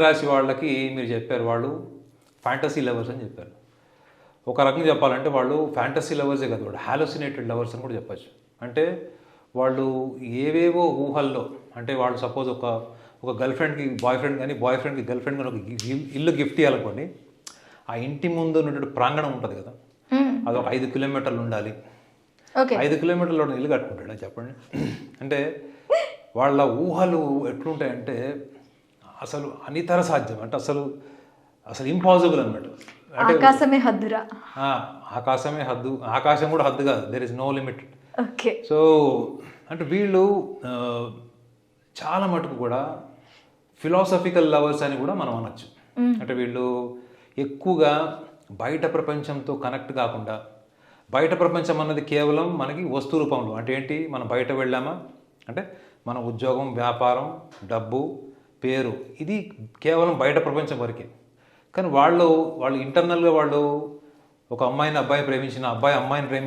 రాశి వాళ్ళకి మీరు చెప్పారు వాళ్ళు ఫ్యాంటసీ లవర్స్ అని చెప్పారు. ఒక రకంగా చెప్పాలంటే వాళ్ళు ఫ్యాంటసీ లవర్సే కాదు వాళ్ళు హాలోసినేటెడ్ లవర్స్ అని కూడా చెప్పచ్చు. అంటే వాళ్ళు ఏవేవో ఊహల్లో అంటే వాళ్ళు సపోజ్ ఒక ఒక గర్ల్ ఫ్రెండ్కి బాయ్ ఫ్రెండ్ కానీ బాయ్ ఫ్రెండ్కి గర్ల్ ఫ్రెండ్ కానీ ఒక ఇల్లు గిఫ్ట్ ఇవ్వాలనుకోండి ఆ ఇంటి ముందు ఉన్నటువంటి ప్రాంగణం ఉంటుంది కదా అది ఒక ఐదు కిలోమీటర్లు ఉండాలి. ఐదు కిలోమీటర్లు ఇల్లు కట్టుకుంటాడా చెప్పండి. అంటే వాళ్ళ ఊహలు ఎట్లుంటాయంటే అసలు అనితర సాధ్యం. అంటే అసలు అసలు ఇంపాసిబుల్ అన్నమాట. అంటే ఆకాశమే హద్దురా. ఆకాశమే హద్దు. ఆకాశం కూడా హద్దు కాదు. There is no limit okay. So అంటే వీళ్ళు చాలా మటుకు కూడా ఫిలాసఫికల్ లవర్స్ అని కూడా మనం అనొచ్చు. అంటే వీళ్ళు ఎక్కువగా బయట ప్రపంచంతో కనెక్ట్ కాకుండా బయట ప్రపంచం అన్నది కేవలం మనకి వస్తు రూపంలో. అంటే ఏంటి? మనం బయట వెళ్ళామా? అంటే మన ఉద్యోగం వ్యాపారం డబ్బు పేరు. ఇది కేవలం బయట ప్రపంచం వరకే. కానీ వాళ్ళు వాళ్ళు ఇంటర్నల్గా వాళ్ళు ఒక అమ్మాయిని అబ్బాయి ప్రేమించిన అబ్బాయి అమ్మాయిని ప్రేమించిన